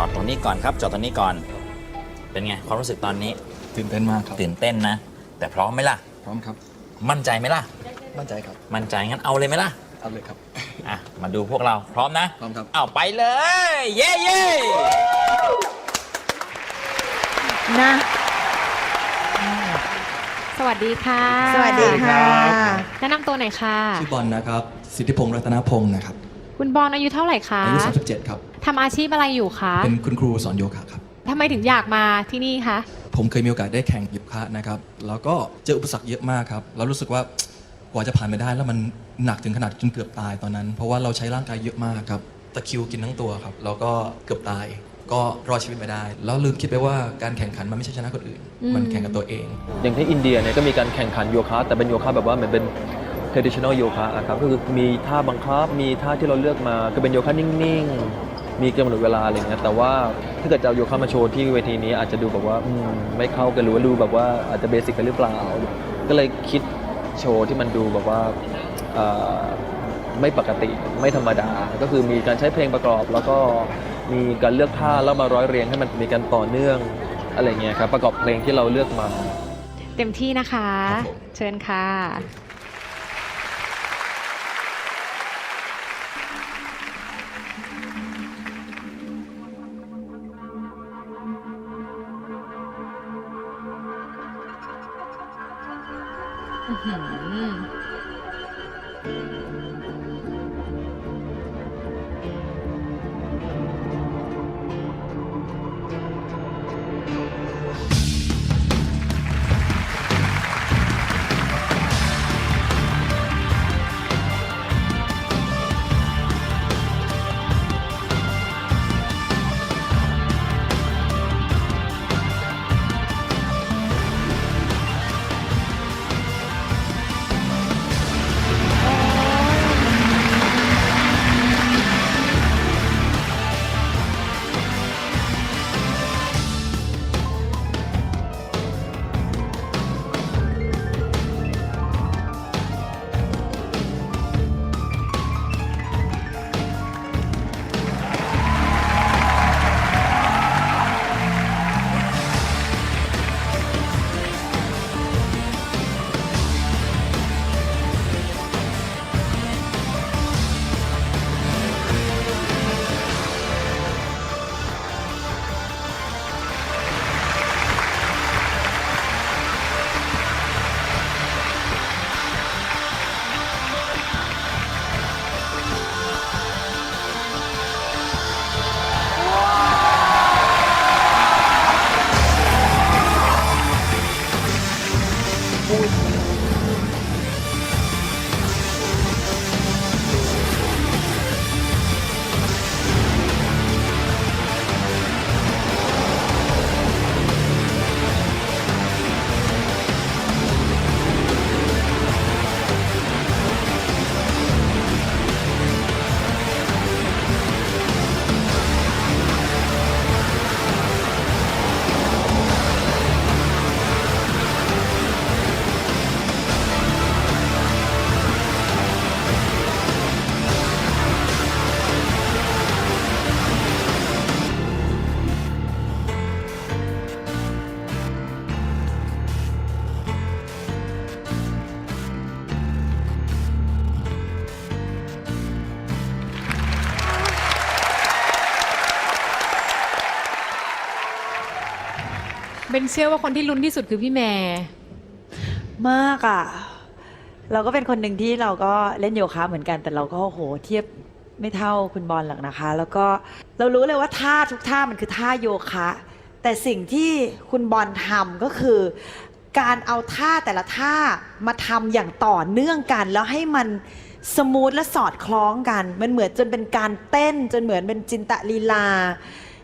อดตรงนี้ก่อนครับ จอดตรงนี้ก่อน เป็นไงความรู้สึกตอนนี้ ตื่นเต้นมากครับ ตื่นเต้นนะ แต่พร้อมไหมล่ะ พร้อมครับ มั่นใจไหมล่ะ มั่นใจครับ มั่นใจงั้นเอาเลยไหมล่ะ เอาเลยครับ อะ มาดูพวกเรา พร้อมนะ พร้อมครับ เอาไปเลย เย้เย้นะ สวัสดีค่ะสวัสดีค่ะ แนะนำตัวหน่อยค่ะ ชื่อบอลนะครับ สิทธิพงษ์รัตนพงศ์นะครับ คุณบอลอายุเท่าไหร่คะอายุ37 ครับ ทำอาชีพอะไรอยู่คะ เป็นคุณครูสอนโยคะครับ ทำไมถึงอยากมาที่นี่คะ ผมเคยมีโอกาสได้แข่งโยคะนะครับ แล้วก็เจออุปสรรคเยอะมากครับ แล้วรู้สึกว่ากว่าจะผ่านไปได้แล้วมันหนักถึงขนาดจนเกือบตายตอนนั้น เพราะว่าเราใช้ร่างกายเยอะมากครับ ตะคริวกินทั้งตัวครับ แล้วก็เกือบตาย ก็รอดชีวิตมาได้ แล้วลืมคิดไปว่าการแข่งขันมันไม่ใช่ชนะคนอื่นอืมมันแข่งกับตัวเอง อย่างที่อินเดียเนี่ยก็มีการแข่งขันโยคะ แต่เป็นโยคะแบบว่าเหมือนเป็น traditional โยคะอะครับก็คือมีท่าบังคับ มีท่าที่เราเลือกมาก็เป็นโยคะนิ่งๆ มีกำหนดเวลาอะไรเงี้ยแต่ว่าถ้าเกิดจะเอาโยคะมาโชว์ที่เวทีนี้อาจจะดูแบบว่าอืมไม่เข้ากันหรือว่าดูแบบว่าอาจจะเบสิกกันหรือเปล่า ก็เลยคิดโชว์ที่มันดูแบบว่าเอ่อไม่ปกติไม่ธรรมดา ก็คือมีการใช้เพลงประกอบ แล้วก็มีการเลือกท่าแล้วมาร้อยเรียงให้มันมีการต่อเนื่องอะไรเงี้ยครับประกอบเพลงที่เราเลือกมา เต็มที่นะคะครับผมเชิญค่ะ หือ หื เบนเชื่อว่าคนที่ลุ้นที่สุดคือพี่แม่ มากอะ เราก็เป็นคนหนึ่งที่เราก็เล่นโยคะเหมือนกัน แต่เราก็โหเทียบไม่เท่าคุณบอลหรอกนะคะ แล้วก็เรารู้เลยว่าท่าทุกท่ามันคือท่าโยคะ แต่สิ่งที่คุณบอลทำก็คือ การเอาท่าแต่ละท่ามาทำอย่างต่อเนื่องกัน แล้วให้มันสมูทและสอดคล้องกัน มันเหมือนจนเป็นการเต้นจนเหมือนเป็นจินตลีลา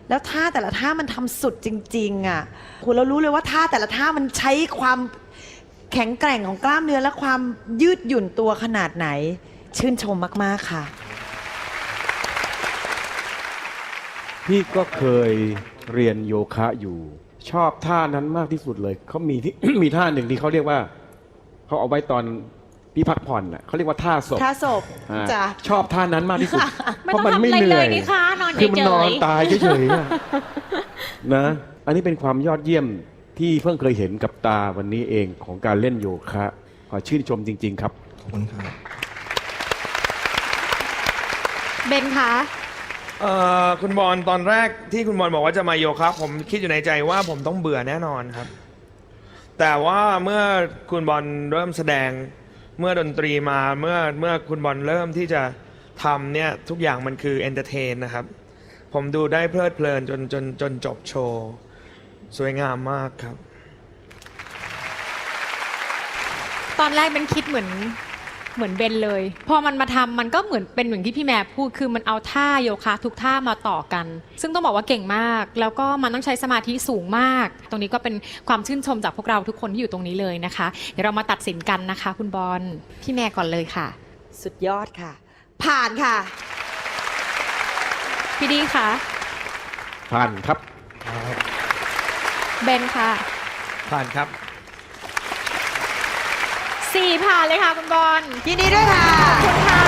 แล้วท่าแต่ละท่ามันทำสุดจริง ๆอะโหเรารู้เลยว่าท่าแต่ละท่ามันใช้ความแข็งแกร่งของกล้ามเนื้อและความยืดหยุ่นตัวขนาดไหน ชื่นชมมากๆค่ะ พี่ก็เคยเรียนโยคะอยู่ ชอบท่านั้นมากที่สุดเลยเขามีที่ มีท่าหนึ่งที่เขาเรียกว่าเขาเอาไว้ตอน พี่พักผ่อนน่ะเขาเรียกว่าท่าศพท่าศพอ่าจ้ะ ชอบท่านั้นมากที่สุด ไม่เพต้องราะมันทำไม่อะไรเหเลนื่อยย นี่คะนอนคือมันนอนตายเฉยๆอะ นะ อันนี้เป็นความยอดเยี่ยมที่เพิ่งเคยเห็นกับตาวันนี้เองของการเล่นโยคะขอชื่นชมจริง ๆ ครับ ขอบคุณครับ เบนคะ เอ่อคุณบอลตอนแรกที่คุณบอลบอกว่าจะมาโยคะผมคิดอยู่ในใจว่าผมต้องเบื่อแน่นอนครับ แต่ว่าเมื่อคุณบอลเริ่มแสดง เมื่อดนตรีมาเมื่อเมื่อคุณบอลเริ่มที่จะทำเนี่ยทุกอย่างมันคือเอนเตอร์เทนนะครับ ผมดูได้เพลิดเพลินจนจนจนจบโชว์ สวยงามมากครับ ตอนแรกเบนคิดเหมือน เหมือนเบนเลย พอมันมาทำมันก็เหมือนเป็นเหมือนที่พี่แม่พูดคือมันเอาท่าโยคะทุกท่ามาต่อกัน ซึ่งต้องบอกว่าเก่งมาก แล้วก็มันต้องใช้สมาธิสูงมาก ตรงนี้ก็เป็นความชื่นชมจากพวกเราทุกคนที่อยู่ตรงนี้เลยนะคะ เดี๋ยวเรามาตัดสินกันนะคะ คุณบอลพี่แม่ก่อนเลยค่ะ สุดยอดค่ะ ผ่านค่ะ พี่ดีค่ะผ่านครับ เบนค่ะ ผ่านครับ สี่ผ่านเลยค่ะคุณบอลยินดีด้วยค่ะคุณค่ะ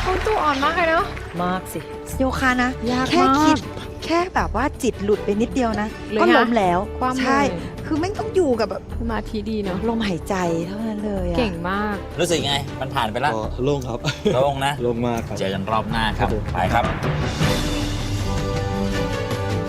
เขาตัวอ่อนมากเลยเนาะ มากสิ โยคะนะ ยากแค่มากคิด แค่แบบว่าจิตหลุดไปนิดเดียวนะ เลยก็นะล้มแล้ว คว่ำเลยใช่คือไม่งต้องอยู่กับแบบสมาธิดีเนาะ ลมหายใจเท่านั้นเลยอะ เก่งมาก รู้สึกยังไง มันผ่านไปแล้วก็โล่งครับ โล่งนะ โล่งมากครับ เจอกันรอบหน้าคครัรับบผม ไปครับ